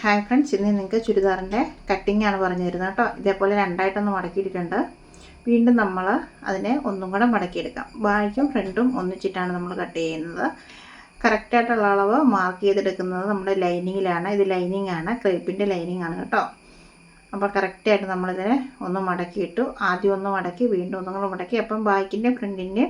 Hi friends ഇന്ന് നിങ്ങൾക്ക് ചുരിദാറിന്റെ കട്ടിങ്ങാണ് പറഞ്ഞു തരുന്നത് കേട്ടോ. ഇതേപോലെ രണ്ടായിട്ടൊന്ന് മടക്കിയിട്ടുണ്ട് വീണ്ടും നമ്മൾ അതിനെ ഒന്നും കൂടെ മടക്കിയെടുക്കാം. ബാക്കും ഫ്രണ്ടും ഒന്നിച്ചിട്ടാണ് നമ്മൾ കട്ട് ചെയ്യുന്നത്. കറക്റ്റായിട്ടുള്ള അളവ് മാർക്ക് ചെയ്തെടുക്കുന്നത് നമ്മുടെ ലൈനിങ്ങിലാണ് ഇത് ലൈനിങ് ആണ് ക്രേപ്പിന്റെ ലൈനിങ് ആണ് കേട്ടോ. അപ്പോൾ കറക്റ്റായിട്ട് നമ്മളിതിനെ ഒന്ന് മടക്കിയിട്ടു. ആദ്യം ഒന്ന് മടക്കി വീണ്ടും ഒന്നും കൂടെ മടക്കി. അപ്പം ബാക്കിന്റെ ഫ്രണ്ടിന്റെ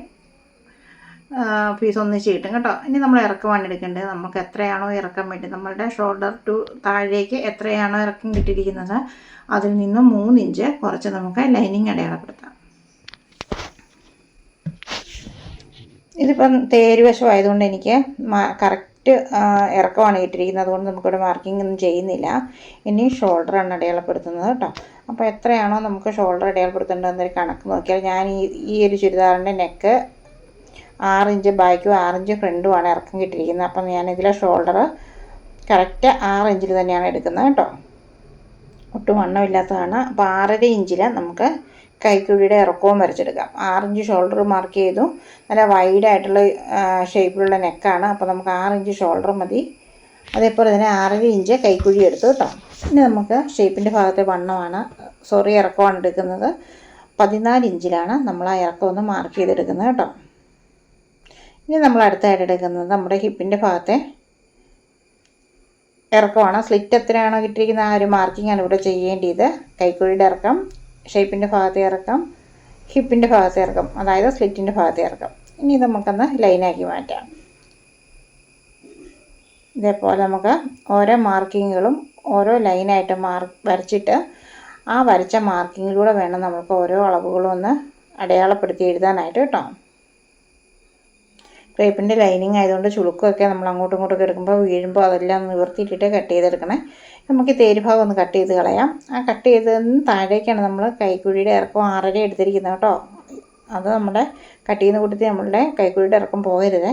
പീസ് ഒന്നിച്ച് കിട്ടും കേട്ടോ. ഇനി നമ്മൾ ഇറക്കം എടുക്കേണ്ടത്. നമുക്ക് എത്രയാണോ ഇറക്കം വേണ്ടി. നമ്മളുടെ ഷോൾഡർ ടു താഴേക്ക് എത്രയാണോ ഇറക്കം കിട്ടിയിരിക്കുന്നത് അതിൽ നിന്നും മൂന്നിഞ്ച് കുറച്ച് നമുക്ക് ലൈനിങ് അടയാളപ്പെടുത്താം. ഇതിപ്പം തേരുവശം ആയതുകൊണ്ട് എനിക്ക് കറക്റ്റ് ഇറക്കമാണ് കിട്ടിയിരിക്കുന്നത്. അതുകൊണ്ട് നമുക്കിവിടെ മാർക്കിംഗ് ഒന്നും ചെയ്യുന്നില്ല. ഇനി ഷോൾഡറാണ് അടയാളപ്പെടുത്തുന്നത് കേട്ടോ. അപ്പോൾ എത്രയാണോ നമുക്ക് ഷോൾഡർ അടയാളപ്പെടുത്തേണ്ടതെന്നൊരു കണക്ക് നോക്കിയാൽ ഞാൻ ഈ ഈ ഒരു ചുരിദാറിന്റെ നെക്ക് ആറ് ഇഞ്ച് ബാക്കും ആറ് ഇഞ്ച് ഫ്രണ്ടുമാണ് ഇറക്കം കിട്ടിയിരിക്കുന്നത്. അപ്പം ഞാനിതിലെ ഷോൾഡർ കറക്റ്റ് ആറ് ഇഞ്ചിൽ തന്നെയാണ് എടുക്കുന്നത് കേട്ടോ. ഒട്ടും വണ്ണമില്ലാത്തതാണ്. അപ്പോൾ ആറര ഇഞ്ചിൽ നമുക്ക് കൈക്കുഴിയുടെ ഇറക്കവും വരച്ചെടുക്കാം. ആറിഞ്ച് ഷോൾഡർ മാർക്ക് ചെയ്തു. നല്ല വൈഡായിട്ടുള്ള ഷേപ്പിലുള്ള നെക്കാണ് അപ്പോൾ നമുക്ക് ആറിഞ്ച് ഷോൾഡർ മതി. അതേപോലെ തന്നെ ആറര ഇഞ്ച് കൈക്കുഴി എടുത്തു കേട്ടോ. പിന്നെ നമുക്ക് ഷേപ്പിന്റെ ഭാഗത്തെ വണ്ണമാണ്. സോറി ഇറക്കമാണ് എടുക്കുന്നത്. പതിനാല് ഇഞ്ചിലാണ് നമ്മൾ ആ ഇറക്കം ഒന്ന് മാർക്ക് ചെയ്തെടുക്കുന്നത് കേട്ടോ. ഇനി നമ്മൾ അടുത്തായിട്ട് എടുക്കുന്നത് നമ്മുടെ ഹിപ്പിന്റെ ഭാഗത്തെ ഇറക്കമാണ്. സ്ലിറ്റ് എത്രയാണോ കിട്ടിയിരിക്കുന്ന ആ ഒരു മാർക്കിംഗ് ആണ് ഇവിടെ ചെയ്യേണ്ടത്. കൈക്കുഴിയുടെ ഇറക്കം ഷേപ്പിന്റെ ഭാഗത്തെ ഇറക്കം ഹിപ്പിന്റെ ഭാഗത്തെ ഇറക്കം അതായത് സ്ലിറ്റിന്റെ ഭാഗത്തെ ഇറക്കം. ഇനി നമുക്കൊന്ന് ലൈനാക്കി മാറ്റാം. ഇതേപോലെ നമുക്ക് ഓരോ മാർക്കിങ്ങുകളും ഓരോ ലൈനായിട്ട് മാർക്ക് വരച്ചിട്ട് ആ വരച്ച മാർക്കിങ്ങിലൂടെ വേണം നമുക്ക് ഓരോ അളവുകളും ഒന്ന് അടയാളപ്പെടുത്തി എഴുതാനായിട്ട് കേട്ടോ. ക്രേപ്പിന്റെ ലൈനിങ് ആയതുകൊണ്ട് ചുളുക്കൊക്കെ നമ്മൾ അങ്ങോട്ടും ഇങ്ങോട്ടും എടുക്കുമ്പോൾ വീഴുമ്പോൾ അതെല്ലാം നിവർത്തിയിട്ടിട്ട് കട്ട് ചെയ്തെടുക്കണേ. നമുക്ക് തേര് ഭാഗം ഒന്ന് കട്ട് ചെയ്ത് കളയാം. ആ കട്ട് ചെയ്തതിന് താഴേക്കാണ് നമ്മൾ കൈക്കുഴിയുടെ ഇറക്കം ആറര എടുത്തിരിക്കുന്നത് കേട്ടോ. അത് നമ്മുടെ കട്ട് ചെയ്യുന്ന കൂട്ടത്തിൽ നമ്മളുടെ കൈക്കുഴിയുടെ ഇറക്കം പോകരുതേ.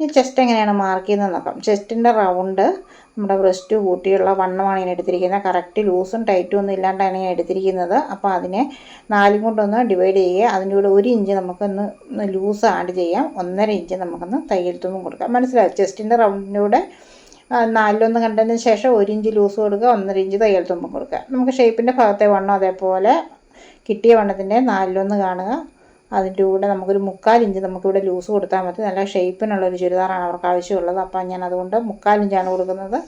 ഈ ചെസ്റ്റ് എങ്ങനെയാണ് മാർക്ക് ചെയ്യുന്നത് നോക്കാം. ചെസ്റ്റിന്റെ റൗണ്ട് നമ്മുടെ ബ്രസ്റ്റ് കൂട്ടിയുള്ള വണ്ണമാണ് ഞാൻ എടുത്തിരിക്കുന്നത്. കറക്റ്റ് ലൂസും ടൈറ്റും ഒന്നും ഇല്ലാണ്ടാണ് ഞാൻ എടുത്തിരിക്കുന്നത്. അപ്പോൾ അതിനെ നാലും കൊണ്ടൊന്ന് ഡിവൈഡ് ചെയ്യുക. അതിന്റെ കൂടെ ഒരു ഇഞ്ച് നമുക്കൊന്ന് ലൂസ് ആഡ് ചെയ്യാം. ഒന്നര ഇഞ്ച് നമുക്കൊന്ന് തയ്യൽ കൊടുക്കാം. മനസ്സിലായി? ചെസ്റ്റിന്റെ റൗണ്ടിന്റെ കൂടെ നാലിലൊന്ന് കണ്ടതിന് ശേഷം ഒരു ഇഞ്ച് ലൂസ് കൊടുക്കുക. ഒന്നര ഇഞ്ച് തയ്യൽ കൊടുക്കുക. നമുക്ക് ഷേപ്പിന്റെ ഭാഗത്തെ വണ്ണം അതേപോലെ കിട്ടിയ വണ്ണത്തിന്റെ നാലിലൊന്ന് കാണുക. അതിന്റെ കൂടെ നമുക്കൊരു മുക്കാൽ ഇഞ്ച് നമുക്കിവിടെ ലൂസ് കൊടുത്താൽ മതി. നല്ല ഷേപ്പിനുള്ള ഒരു ചുരിദാറാണ് അവർക്ക് ആവശ്യമുള്ളത്. അപ്പോൾ ഞാൻ അതുകൊണ്ട് മുക്കാൽ ഇഞ്ചാണ് കൊടുക്കുന്നത്.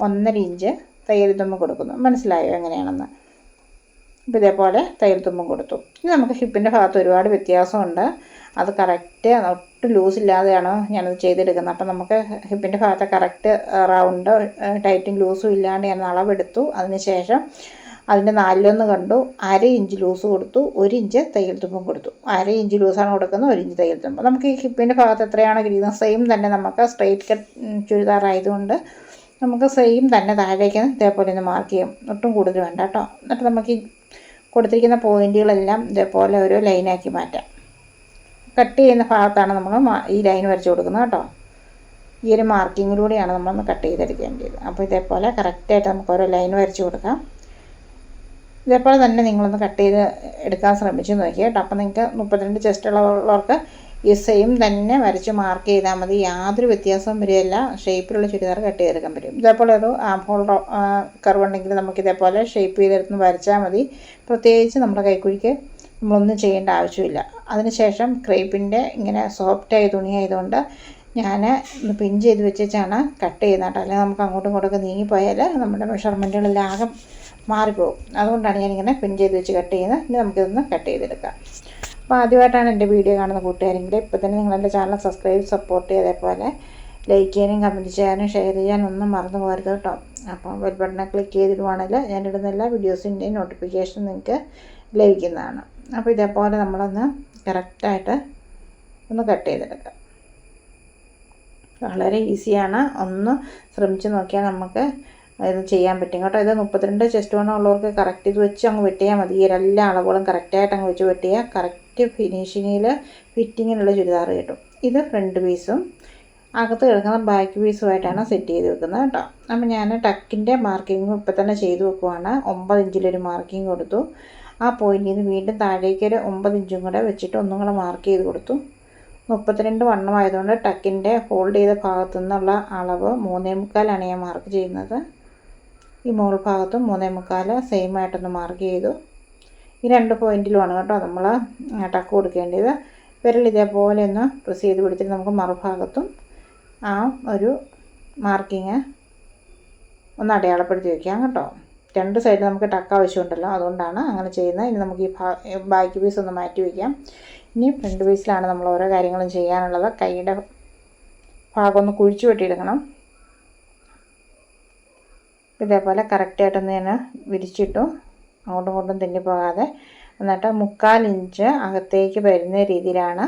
ഒന്നര ഇഞ്ച് തയ്യൽ തുമ്പ് കൊടുക്കുന്നു. മനസ്സിലായോ എങ്ങനെയാണെന്ന്? അപ്പോൾ ഇതേപോലെ തയ്യൽ തുമ്പും കൊടുത്തു. ഇനി നമുക്ക് ഹിപ്പിന്റെ ഭാഗത്ത് ഒരുപാട് വ്യത്യാസമുണ്ട്. അത് കറക്റ്റ് ഒട്ടും ലൂസ് ഇല്ലാതെയാണ് ഞാനത് ചെയ്തെടുക്കുന്നത്. അപ്പം നമുക്ക് ഹിപ്പിന്റെ ഭാഗത്ത് കറക്റ്റ് റൗണ്ട് ടൈറ്റും ലൂസും ഇല്ലാണ്ട് ഞാൻ അളവെടുത്തു. അതിന് ശേഷം അതിന്റെ നാലിലൊന്ന് കണ്ടു അര ഇഞ്ച് ലൂസ് കൊടുത്തു ഒരു ഇഞ്ച് തയ്യൽ തുമ്പും കൊടുത്തു. അര ഇഞ്ച് ലൂസാണ് കൊടുക്കുന്നത് ഒരു ഇഞ്ച് തയ്യൽ തുമ്പ്. നമുക്ക് ഈ ഹിപ്പിന്റെ ഭാഗത്ത് എത്രയാണ് കിഴിയുന്നത് സെയിം തന്നെ നമുക്ക് സ്ട്രെയിറ്റ് കട്ട് ചുരിദാർ ചുരിദാറായതുകൊണ്ട് നമുക്ക് സെയിം തന്നെ താഴേക്ക് ഇതേപോലെ ഒന്ന് മാർക്ക് ചെയ്യാം. ഒട്ടും കൂടുതൽ വേണ്ട കേട്ടോ. എന്നിട്ട് നമുക്ക് ഈ കൊടുത്തിരിക്കുന്ന പോയിന്റുകളെല്ലാം ഇതേപോലെ ഒരു ലൈനാക്കി മാറ്റാം. കട്ട് ചെയ്യുന്ന ഭാഗത്താണ് നമ്മൾ ഈ ലൈൻ വരച്ച് കൊടുക്കുന്നത് കേട്ടോ. ഈ ഒരു മാർക്കിങ്ങിലൂടെയാണ് നമ്മളൊന്ന് കട്ട് ചെയ്തെടുക്കേണ്ടത്. അപ്പോൾ ഇതേപോലെ കറക്റ്റായിട്ട് നമുക്ക് ഓരോ ലൈൻ വരച്ച് കൊടുക്കാം. ഇതേപോലെ തന്നെ നിങ്ങളൊന്ന് കട്ട് ചെയ്ത് എടുക്കാൻ ശ്രമിച്ചു നോക്കി കേട്ടോ. അപ്പോൾ നിങ്ങൾക്ക് മുപ്പത്തിരണ്ട് ചെസ്റ്റ് ഉള്ളവർക്ക് ഈ സെയിം തന്നെ വരച്ച് മാർക്ക് ചെയ്താൽ മതി. യാതൊരു വ്യത്യാസവും വരികയില്ല. ഷേപ്പിലുള്ള ചുരിദാർ കട്ട് ചെയ്തെടുക്കാൻ പറ്റും. ഇതേപോലെ ഒരു ആംഹോൾ കർവ് ഉണ്ടെങ്കിൽ നമുക്ക് ഇതേപോലെ ഷേപ്പ് ചെയ്തെടുത്ത് വരച്ചാൽ മതി. പ്രത്യേകിച്ച് നമ്മുടെ കൈക്കുഴിക്ക് നമ്മളൊന്നും ചെയ്യേണ്ട ആവശ്യമില്ല. അതിനുശേഷം ക്രേപ്പിന്റെ ഇങ്ങനെ സോഫ്റ്റായ തുണി ആയതുകൊണ്ട് ഞാൻ ഒന്ന് പിൻ ചെയ്ത് വെച്ചാണ് കട്ട് ചെയ്യുന്നത് കേട്ടോ. അല്ലെങ്കിൽ നമുക്ക് അങ്ങോട്ടും ഇങ്ങോട്ടൊക്കെ നീങ്ങിപ്പോയാൽ നമ്മുടെ മെഷർമെന്റുകളിലാകെ മാറിപ്പോകും. അതുകൊണ്ടാണ് ഞാനിങ്ങനെ പിൻ ചെയ്ത് വെച്ച് കട്ട് ചെയ്യുന്നത്. ഇനി നമുക്കിതൊന്ന് കട്ട് ചെയ്തെടുക്കാം. അപ്പോൾ ആദ്യമായിട്ടാണ് എന്റെ വീഡിയോ കാണുന്ന കൂട്ടുകാരെങ്കിൽ ഇപ്പോൾ തന്നെ നിങ്ങൾ എന്റെ ചാനൽ സബ്സ്ക്രൈബ് സപ്പോർട്ട് ചെയ്ത് അതേപോലെ ലൈക്ക് ചെയ്യാനും കമന്റ് ചെയ്യാനും ഷെയർ ചെയ്യാനും ഒന്നും മറന്നു പോകരുത് കേട്ടോ. അപ്പോൾ ബെൽ ബട്ടണെ ക്ലിക്ക് ചെയ്തിടുവാണെങ്കിൽ ഞാനിടുന്ന എല്ലാ വീഡിയോസിന്റെയും നോട്ടിഫിക്കേഷൻ നിങ്ങൾക്ക് ലഭിക്കുന്നതാണ്. അപ്പോൾ ഇതേപോലെ നമ്മളൊന്ന് കറക്റ്റായിട്ട് ഒന്ന് കട്ട് ചെയ്തെടുക്കാം. വളരെ ഈസിയാണ് ഒന്ന് ശ്രമിച്ച് നോക്കിയാൽ നമുക്ക് ഇത് ചെയ്യാൻ പറ്റും. കേട്ടോ ഇത് മുപ്പത്തിരണ്ട് ചെസ്റ്റ് വണ്ണം ഉള്ളവർക്ക് കറക്റ്റ് ഇത് വെച്ച് അങ്ങ് വെട്ടിയാൽ മതി. ഈ എല്ലാ അളവുകളും കറക്റ്റായിട്ട് അങ്ങ് വെച്ച് വെട്ടിയാൽ കറക്റ്റ് ഫിനിഷിങ്ങിൽ ഫിറ്റിങ്ങിനുള്ള ചുരിദാർ കിട്ടും. ഇത് ഫ്രണ്ട് പീസും അകത്ത് കിടക്കുന്ന ബാക്ക് പീസുമായിട്ടാണ് സെറ്റ് ചെയ്ത് വെക്കുന്നത് കേട്ടോ. അപ്പം ഞാൻ ടക്കിന്റെ മാർക്കിങ്ങും ഇപ്പം തന്നെ ചെയ്ത് വെക്കുവാണ്. ഒമ്പത് ഇഞ്ചിലൊരു മാർക്കിങ് കൊടുത്തു. ആ പോയിന്റിൽ നിന്ന് വീണ്ടും താഴേക്ക് ഒരു ഒമ്പത് ഇഞ്ചും കൂടെ വെച്ചിട്ട് ഒന്നും കൂടെ മാർക്ക് ചെയ്ത് കൊടുത്തു. മുപ്പത്തിരണ്ട് വണ്ണമായതുകൊണ്ട് ടക്കിന്റെ ഫോൾഡ് ചെയ്ത ഭാഗത്തു നിന്നുള്ള അളവ് മൂന്നേ മുക്കാലാണ് ഞാൻ മാർക്ക് ചെയ്യുന്നത്. ഈ മുകൾ ഭാഗത്തും മൂന്നേ മുക്കാൽ സെയിം ആയിട്ടൊന്ന് മാർക്ക് ചെയ്തു. ഈ രണ്ട് പോയിന്റിലുമാണ് കേട്ടോ നമ്മൾ ടക്ക് കൊടുക്കേണ്ടത്. വിരൽ ഇതേപോലെ ഒന്ന് പ്രസ് ചെയ്ത് പിടിച്ചിട്ട് നമുക്ക് മറുഭാഗത്തും ആ ഒരു മാർക്കിങ് ഒന്ന് അടയാളപ്പെടുത്തി വയ്ക്കാം കേട്ടോ. രണ്ട് സൈഡിൽ നമുക്ക് ടക്ക് ആവശ്യമുണ്ടല്ലോ അതുകൊണ്ടാണ് അങ്ങനെ ചെയ്യുന്നത്. ഇനി നമുക്ക് ഈ ബാക്ക് പീസ് ഒന്ന് മാറ്റി വയ്ക്കാം ഇനി ഫ്രണ്ട് പീസിലാണ് നമ്മൾ ഓരോ കാര്യങ്ങളും ചെയ്യാനുള്ളത്. കൈയുടെ ഭാഗം ഒന്ന് കുഴിച്ചു വെട്ടിയെടുക്കണം. ഇതേപോലെ കറക്റ്റായിട്ടൊന്ന് ഞാൻ വിരിച്ചിട്ടു. അങ്ങോട്ടും ഇങ്ങോട്ടും തെന്നിപ്പോകാതെ എന്നിട്ട് മുക്കാൽ ഇഞ്ച് അകത്തേക്ക് വരുന്ന രീതിയിലാണ്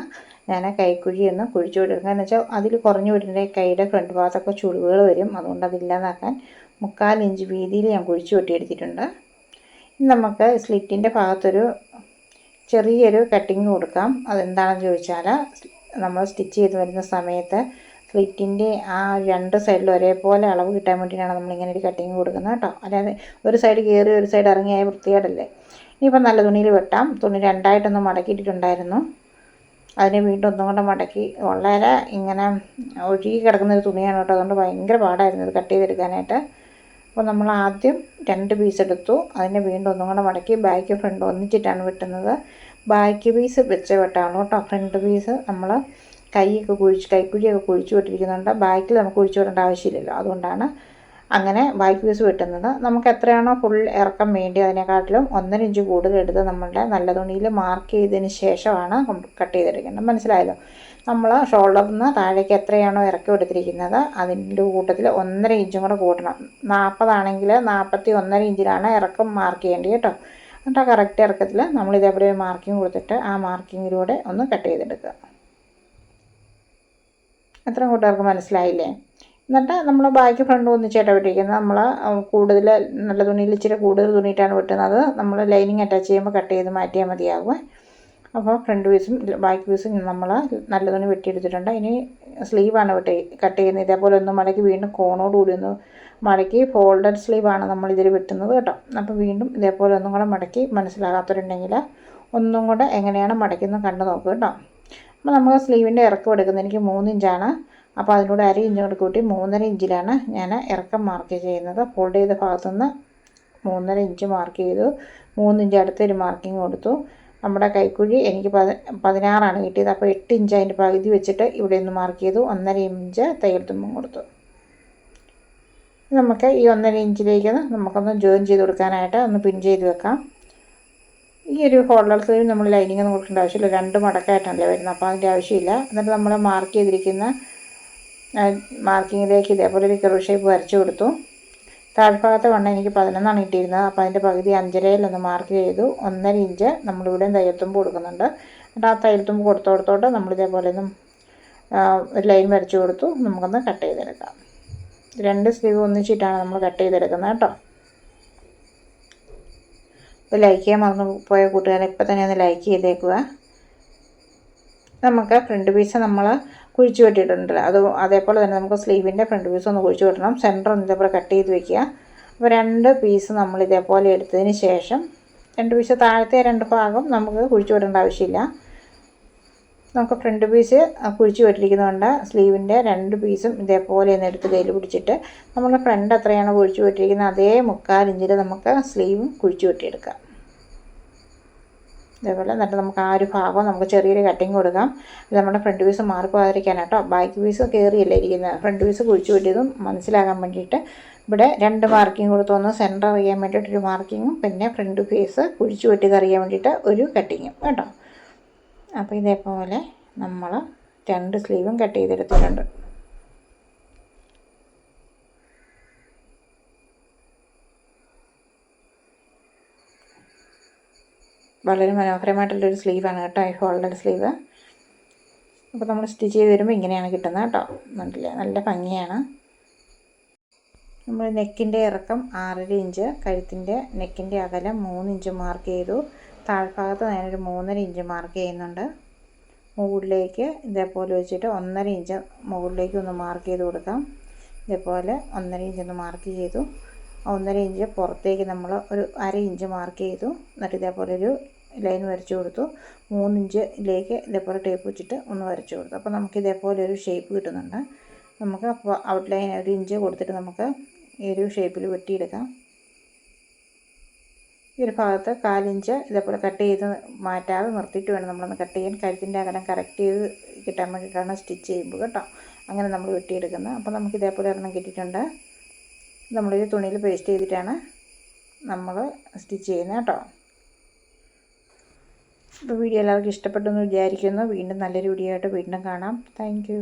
ഞാൻ കൈക്കുഴി ഒന്ന് കുഴിച്ചു വിടുന്നത് എന്ന് വെച്ചാൽ അതിൽ കുറഞ്ഞു വിടേണ്ട കൈയുടെ ഫ്രണ്ട് ഭാഗത്തൊക്കെ ചുളിവുകൾ വരും. അതുകൊണ്ട് അതില്ലാതാക്കാൻ മുക്കാൽ ഇഞ്ച് വീതിയിൽ ഞാൻ കുഴിച്ചു വെട്ടിയെടുത്തിട്ടുണ്ട്. ഇനി നമുക്ക് സ്ലിറ്റിന്റെ ഭാഗത്തൊരു ചെറിയൊരു കട്ടിങ് കൊടുക്കാം. അതെന്താണെന്ന് ചോദിച്ചാൽ നമ്മൾ സ്റ്റിച്ച് ചെയ്ത് വരുന്ന സമയത്ത് സ്ലിറ്റിന്റെ ആ രണ്ട് സൈഡിലും ഒരേപോലെ അളവ് കിട്ടാൻ വേണ്ടിയിട്ടാണ് നമ്മളിങ്ങനെ ഒരു കട്ടിങ് കൊടുക്കുന്നത് കേട്ടോ. അല്ലാതെ ഒരു സൈഡ് കയറി ഒരു സൈഡ് ഇറങ്ങിയായ വൃത്തികേടല്ലേ. ഇനിയിപ്പോൾ നല്ല തുണിയിൽ വെട്ടാം. തുണി രണ്ടായിട്ടൊന്ന് മടക്കിയിട്ടിട്ടുണ്ടായിരുന്നു. അതിനെ വീണ്ടും ഒന്നും കൊണ്ട് മടക്കി വളരെ ഇങ്ങനെ ഒഴുകി കിടക്കുന്ന ഒരു തുണിയാണ് കേട്ടോ. അതുകൊണ്ട് ഭയങ്കര പാടായിരുന്നു ഇത് കട്ട് ചെയ്തെടുക്കാനായിട്ട്. അപ്പോൾ നമ്മൾ ആദ്യം രണ്ട് പീസ് എടുത്തു. അതിനെ വീണ്ടും ഒന്നും കൂടെ മടക്കി ബാക്ക് ഫ്രണ്ട് ഒന്നിച്ചിട്ടാണ് വെട്ടുന്നത്. ബാക്ക് പീസ് വെച്ച് വെട്ടാണ് കേട്ടോ. ഫ്രണ്ട് പീസ് നമ്മൾ കൈയൊക്കെ കുഴിച്ച് കൈക്കുഴിയൊക്കെ കുഴിച്ചു വിട്ടിരിക്കുന്നുണ്ട്. ബാക്കിൽ നമുക്ക് കുഴിച്ചു വിടേണ്ട ആവശ്യമില്ലല്ലോ. അതുകൊണ്ടാണ് അങ്ങനെ ബാക്ക് പീസ് വെട്ടുന്നത്. നമുക്ക് എത്രയാണോ ഫുൾ ഇറക്കം വേണ്ടി അതിനെക്കാട്ടിലും ഒന്നര ഇഞ്ച് കൂടുതൽ എടുത്ത് നമ്മളുടെ നല്ല തുണിയിൽ മാർക്ക് ചെയ്തതിന് ശേഷമാണ് കട്ട് ചെയ്തെടുക്കേണ്ടത്. മനസ്സിലായല്ലോ? നമ്മൾ ഷോൾഡറിൽ നിന്ന് താഴേക്ക് എത്രയാണോ ഇറക്കി എടുത്തിരിക്കുന്നത് അതിന്റെ കൂട്ടത്തിൽ ഒന്നര ഇഞ്ചും കൂടെ കൂട്ടണം. നാൽപ്പതാണെങ്കിൽ നാൽപ്പത്തി ഒന്നര ഇഞ്ചിലാണ് ഇറക്കം മാർക്ക് ചെയ്യേണ്ടത് കേട്ടോ. എന്നിട്ട് ആ കറക്റ്റ് ഇറക്കത്തിൽ നമ്മൾ ഇതേപോലെ മാർക്കിംഗ് കൊടുത്തിട്ട് ആ മാർക്കിങ്ങിലൂടെ ഒന്ന് കട്ട് ചെയ്തെടുക്കുക. എത്ര കൂട്ടുകാർക്ക് മനസ്സിലായില്ലേ? എന്നിട്ട് നമ്മൾ ബാക്കി ഫ്രണ്ട് ഒന്നിച്ചായിട്ട് വെട്ടിയിരിക്കുന്നത് നമ്മൾ കൂടുതൽ നല്ല തുണിയിൽ ഇച്ചിരി കൂടുതൽ തുണിയിട്ടാണ് വെട്ടുന്നത്. നമ്മൾ ലൈനിങ് അറ്റാച്ച് ചെയ്യുമ്പോൾ കട്ട് ചെയ്ത് മാറ്റിയാൽ മതിയാകും അപ്പോൾ ഫ്രണ്ട് പീസും ബാക്ക് പീസും നമ്മൾ നല്ല തുണി വെട്ടിയെടുത്തിട്ടുണ്ട്. ഇനി സ്ലീവാണ് വെട്ടി കട്ട് ചെയ്യുന്നത്. ഇതേപോലെ ഒന്ന് മടക്കി വീണ്ടും കോണോടുകൂടി ഒന്ന് മടക്കി ഫോൾഡഡ് സ്ലീവാണ് നമ്മൾ ഇതിൽ വെട്ടുന്നത് കേട്ടോ. അപ്പോൾ വീണ്ടും ഇതേപോലെ ഒന്നും കൂടെ മടക്കി മനസ്സിലാകാത്തവരുണ്ടെങ്കിൽ ഒന്നും കൂടെ എങ്ങനെയാണ് മടക്കുന്നത് കണ്ടു നോക്കുക കേട്ടോ. അപ്പോൾ നമുക്ക് സ്ലീവിന്റെ ഇറക്കം എടുക്കുന്നത് എനിക്ക് മൂന്നിഞ്ചാണ് അപ്പോൾ അതിലൂടെ അര ഇഞ്ചും കൂടെ കൂട്ടി മൂന്നര ഇഞ്ചിലാണ് ഞാൻ ഇറക്കം മാർക്ക് ചെയ്യുന്നത്. ഫോൾഡ് ചെയ്ത ഭാഗത്തുനിന്ന് മൂന്നര ഇഞ്ച് മാർക്ക് ചെയ്തു. മൂന്നിഞ്ച് അടുത്തൊരു മാർക്കിങ് കൊടുത്തു. നമ്മുടെ കൈക്കുഴി എനിക്ക് പതി പതിനാറാണ് കിട്ടിയത്. അപ്പോൾ എട്ട് ഇഞ്ച് അതിന്റെ പകുതി വെച്ചിട്ട് ഇവിടെ ഒന്ന് മാർക്ക് ചെയ്തു. ഒന്നര ഇഞ്ച് തയ്യൽ തുമ്പും കൊടുത്തു. നമുക്ക് ഈ ഒന്നര ഇഞ്ചിലേക്ക് നമുക്കൊന്ന് ജോയിൻ ചെയ്ത് കൊടുക്കാനായിട്ട് ഒന്ന് പിൻ ചെയ്ത് വെക്കാം. ഈ ഒരു ഹോൾഡർ നമ്മൾ ലൈനിങ് ഒന്നും കൊടുക്കേണ്ട ആവശ്യമില്ല. രണ്ട് മടക്കായിട്ടാണല്ലേ വരുന്നത്. അപ്പോൾ അതിന്റെ ആവശ്യമില്ല. എന്നിട്ട് നമ്മൾ മാർക്ക് ചെയ്തിരിക്കുന്ന മാർക്കിങ്ങിലേക്ക് ഇതേപോലെ ഒരു കെറു ഷേപ്പ് വരച്ചു കൊടുത്തു. താഴ്ഭാഗത്തെ വണ്ണം എനിക്ക് പതിനൊന്നാണ് കിട്ടിയിരുന്നത്. അപ്പോൾ അതിന്റെ പകുതി അഞ്ചരയിലൊന്ന് മാർക്ക് ചെയ്തു. ഒന്നര ഇഞ്ച് നമ്മളിവിടെ തയ്യൽത്തുമ്പ് കൊടുക്കുന്നുണ്ട്. എന്നിട്ട് ആ തയ്യൽത്തുമ്പ് കൊടുത്തു കൊടുത്തോട്ട് നമ്മളിതേപോലെ ഒന്നും ഒരു ലൈൻ വരച്ചു കൊടുത്തു. നമുക്കൊന്ന് കട്ട് ചെയ്തെടുക്കാം. രണ്ട് സ്ലീവ് ഒന്നിച്ചിട്ടാണ് നമ്മൾ കട്ട് ചെയ്തെടുക്കുന്നത് കേട്ടോ. ഇപ്പോൾ ലൈക്ക് ചെയ്യാൻ മറന്നു പോയ കൂട്ടുകാരെ ഇപ്പോൾ തന്നെ ഒന്ന് ലൈക്ക് ചെയ്തേക്കുക. നമുക്ക് ഫ്രണ്ട് പീസ് നമ്മൾ കുഴിച്ചു വെട്ടിയിട്ടുണ്ടല്ലോ അത് അതേപോലെ തന്നെ നമുക്ക് സ്ലീവിന്റെ ഫ്രണ്ട് പീസ് ഒന്ന് കുഴിച്ചു വെട്ടണം. സെന്റർ ഒന്ന് ഇതേപോലെ കട്ട് ചെയ്ത് വെക്കുക. അപ്പോൾ രണ്ട് പീസ് നമ്മൾ ഇതേപോലെ എടുത്തതിന് ശേഷം രണ്ട് പീസ് താഴത്തെ രണ്ട് ഭാഗം നമുക്ക് കുഴിച്ചു വിടേണ്ട ആവശ്യമില്ല. നമുക്ക് ഫ്രണ്ട് പീസ് കുഴിച്ച് പോയിട്ടിരിക്കുന്നതുകൊണ്ട് സ്ലീവിന്റെ രണ്ട് പീസും ഇതേപോലെ ഒന്ന് എടുത്ത് കയ്യിൽ പിടിച്ചിട്ട് നമ്മൾ ഫ്രണ്ട് എത്രയാണ് കുഴിച്ച് പോയിട്ടിരിക്കുന്നത് അതേ മുക്കാൽ ഇഞ്ചിൽ നമുക്ക് സ്ലീവും കുഴിച്ച് വെട്ടിയെടുക്കാം. ഇതേപോലെ എന്നിട്ട് നമുക്ക് ആ ഒരു ഭാഗം നമുക്ക് ചെറിയൊരു കട്ടിങ് കൊടുക്കാം. ഇത് നമ്മുടെ ഫ്രണ്ട് പീസ് മാറി പോകാതിരിക്കാനാട്ടോ ബാക്ക് പീസ് കയറിയല്ല ഇരിക്കുന്നത് ഫ്രണ്ട് പീസ് കുഴിച്ചു വെട്ടിയതും മനസ്സിലാകാൻ വേണ്ടിയിട്ട് ഇവിടെ രണ്ട് മാർക്കിംഗ് കൊടുത്തു. വന്ന് സെന്റർ അറിയാൻ വേണ്ടിയിട്ടൊരു മാർക്കിങ്ങും പിന്നെ ഫ്രണ്ട് പീസ് കുഴിച്ചു വെട്ടിയത് അറിയാൻ വേണ്ടിയിട്ട് ഒരു കട്ടിങ്ങും കേട്ടോ. അപ്പോൾ ഇതേപോലെ നമ്മൾ രണ്ട് സ്ലീവും കട്ട് ചെയ്തെടുത്തിട്ടുണ്ട്. വളരെ മനോഹരമായിട്ടുള്ളൊരു സ്ലീവാണ് കേട്ടോ ഈ ഹോൾഡഡ് സ്ലീവ് അപ്പോൾ നമ്മൾ സ്റ്റിച്ച് ചെയ്ത് വരുമ്പോൾ ഇങ്ങനെയാണ് കിട്ടുന്നത് കേട്ടോ. കണ്ടില്ലേ? നല്ല ഭംഗിയാണ്. നമ്മൾ നെക്കിന്റെ ഇറക്കം ആറര ഇഞ്ച് കഴുത്തിന്റെ നെക്കിന്റെ അകലം മൂന്ന് ഇഞ്ച് മാർക്ക് ചെയ്തു. താഴ്ഭാഗത്ത് ഞാനൊരു മൂന്നര ഇഞ്ച് മാർക്ക് ചെയ്യുന്നുണ്ട്. മുകളിലേക്ക് ഇതേപോലെ വെച്ചിട്ട് ഒന്നര ഇഞ്ച് മുകളിലേക്ക് ഒന്ന് മാർക്ക് ചെയ്ത് കൊടുക്കാം. ഇതേപോലെ ഒന്നര ഇഞ്ച് ഒന്ന് മാർക്ക് ചെയ്തു. ഒന്നര ഇഞ്ച് പുറത്തേക്ക് നമ്മൾ ഒരു അര ഇഞ്ച് മാർക്ക് ചെയ്തു. എന്നിട്ട് ഇതേപോലെ ഒരു ലൈൻ വരച്ചു കൊടുത്തു. മൂന്നിഞ്ചിലേക്ക് ഇതേപോലെ ടേപ്പ് വെച്ചിട്ട് ഒന്ന് വരച്ചു കൊടുത്തു. അപ്പോൾ നമുക്ക് ഇതേപോലെ ഒരു ഷേപ്പ് കിട്ടുന്നുണ്ട്. നമുക്ക് അപ്പോൾ ഔട്ട്ലൈൻ ഒരു ഇഞ്ച് കൊടുത്തിട്ട് നമുക്ക് ഈ ഒരു ഷേപ്പിൽ വെട്ടിയെടുക്കാം. ഈ ഒരു ഭാഗത്ത് കാലിഞ്ച് ഇതേപോലെ കട്ട് ചെയ്ത് മാറ്റാതെ നിർത്തിയിട്ട് വേണം നമ്മളൊന്ന് കട്ട് ചെയ്യാൻ. കഴുത്തിന്റെ അകലം കറക്റ്റ് ചെയ്ത് കിട്ടാൻ വേണ്ടിയിട്ടാണ് സ്റ്റിച്ച് ചെയ്യുമ്പോൾ കേട്ടോ. അങ്ങനെ നമ്മൾ വെട്ടിയെടുക്കുന്നത്. അപ്പോൾ നമുക്ക് ഇതേപോലെ ഒരെണ്ണം കിട്ടിയിട്ടുണ്ട്. നമ്മളൊരു തുണിയിൽ പേസ്റ്റ് ചെയ്തിട്ടാണ് നമ്മൾ സ്റ്റിച്ച് ചെയ്യുന്നത് കേട്ടോ. അപ്പോൾ വീഡിയോ എല്ലാവർക്കും ഇഷ്ടപ്പെട്ടെന്ന് വിചാരിക്കുന്നു. വീണ്ടും നല്ലൊരു വീഡിയോ ആയിട്ട് വീണ്ടും കാണാം. താങ്ക്